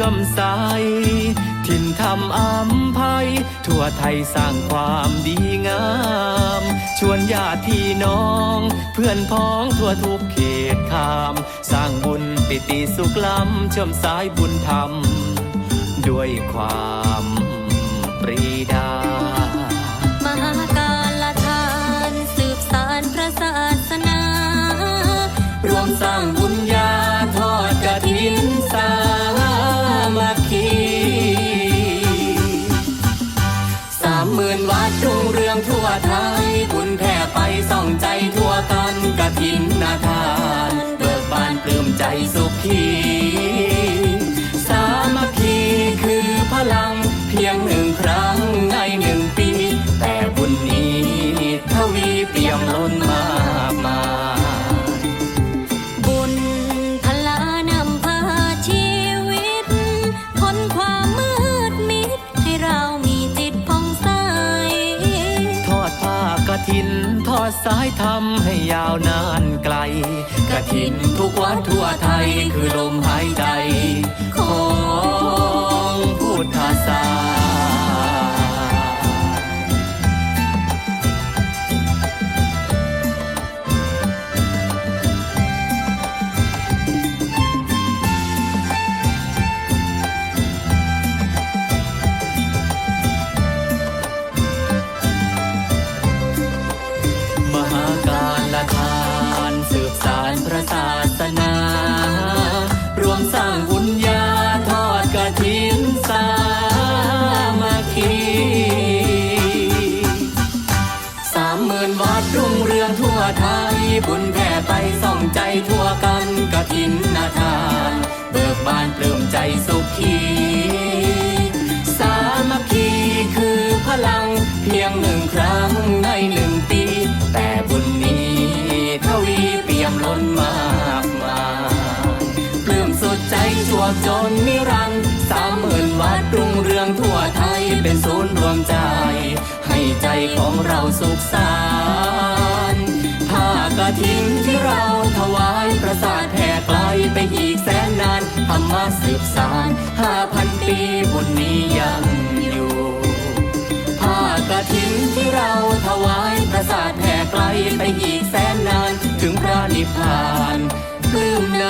ลื่อมใส ถิ่นธรรมอัมภัย ทั่วไทยสร้างความดีงาม ชวนญาติพี่น้อง เพื่อนพ้องทั่วทุกเขตขาม สร้างบุญปิติสุขล้ำเชื่อมสายบุญธรรม ด้วยความปรีดามหาการละทาน สืบสารพระสาร กินนาทาน เบิกบานปลื้มใจสุขี ถินทอดสายทำให้ยาวนานไกลกะทินทุกวันทั่วไทยคือลมหายใจ บุญแผ่ไปส่องใจทั่วกันกฐินนาทาน เบิกบานปลื้มใจสุขีสามัคคีคือพลังเพียงหนึ่งครั้งในหนึ่งปี แต่บุญนี้ทวีเปี่ยมล้นมากมายปลื้มสุดใจจวบจนนิรันดร์สามหมื่นวัดรุ่งเรืองทั่วไทยเป็นศูนย์รวมใจ ให้ใจของเราสุขสาน ไปอีกแสนนาน ถึงพระนิพพานปลื้มนาด้วย